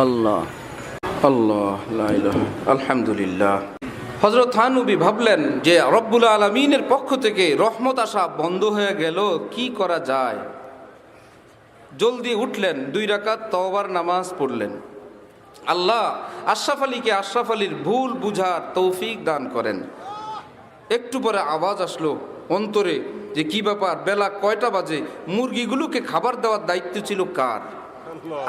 আল্লাহ আল্লাহ আলহামদুলিল্লাহ। হজরত থানুবি ভাবলেন যে রব্বুল আলমিনের পক্ষ থেকে রহমত আসা বন্ধ হয়ে গেল, কি করা যায়? জলদি উঠলেন, দুই রাকাত তওবার নামাজ পড়লেন। আল্লাহ আশরাফ আলীকে আশরাফ আলীর ভুল বুঝার তৌফিক দান করেন। একটু পরে আওয়াজ আসলো অন্তরে যে, কি ব্যাপার, বেলা কয়টা বাজে? মুরগিগুলোকে খাবার দেওয়ার দায়িত্ব ছিল কার?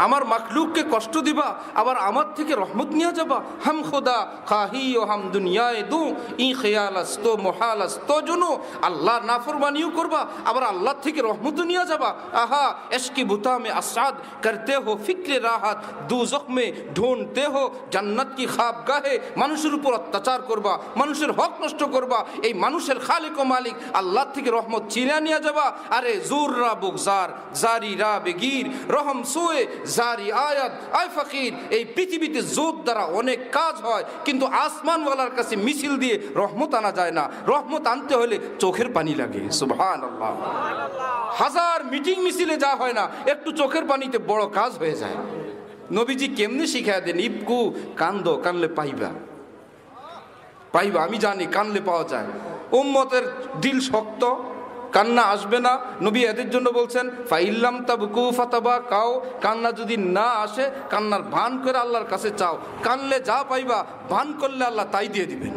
আমার মাখলুককে কষ্ট দিবা, আবার আমার থেকে রহমত নিয়ে যাবা। হাম খোদা খাহি ও হাম দুনিয়ায় দু, ই খেয়াল আস্তো মহাল আস্তো জুনু। আল্লাহ নাফরমানিও করবা, আবার আল্লাহ থেকে রহমত নিয়ে যাবা। আহা, এশকি বুতা মে আসাদ করতে হো ফিক্রে রাহাত। দু জখমে ঢুনতে হো জান্নাত কি খাব গাহে। মানুষের উপর অত্যাচার করবা, মানুষের হক নষ্ট করবা। এই মানুষের খালিক ও মালিক আল্লাহ থেকে রহমত চিনা নিয়ে যাবা। আরে জোর রা বুকজার জারি রা বেগির, রহম সোয়ে জারি আয়াত, আয় ফকির, এই পৃথিবীতে জোর দ্বারা অনেক কাজ হয়, কিন্তু আসমানওয়ালার কাছে মিছিল দিয়ে রহমত আনা যায় না। রহমত আনতে হলে চোখের পানি লাগে আল্লাহ হাজার মিটিং মিছিলে যা হয় না, একটু চোখের পানিতে বড় কাজ হয়ে যায়। নবীজি কেমনি শিখায় দেন ইপকু কান্দ, কানলে পাইবা। পাইবা, আমি জানি কানলে পাওয়া যায়। উম্মতের দিল শক্ত কান্না আসবে না। নবী এদের জন্য বলছেন, ফাইল্লাম তাবুকু ফাতাবা, কাও, কান্না যদি না আসে, কান্নার ভান করে আল্লাহর কাছে চাও। কানলে যা পাইবা, ভান করলে আল্লাহ তাই দিয়ে দিবেন।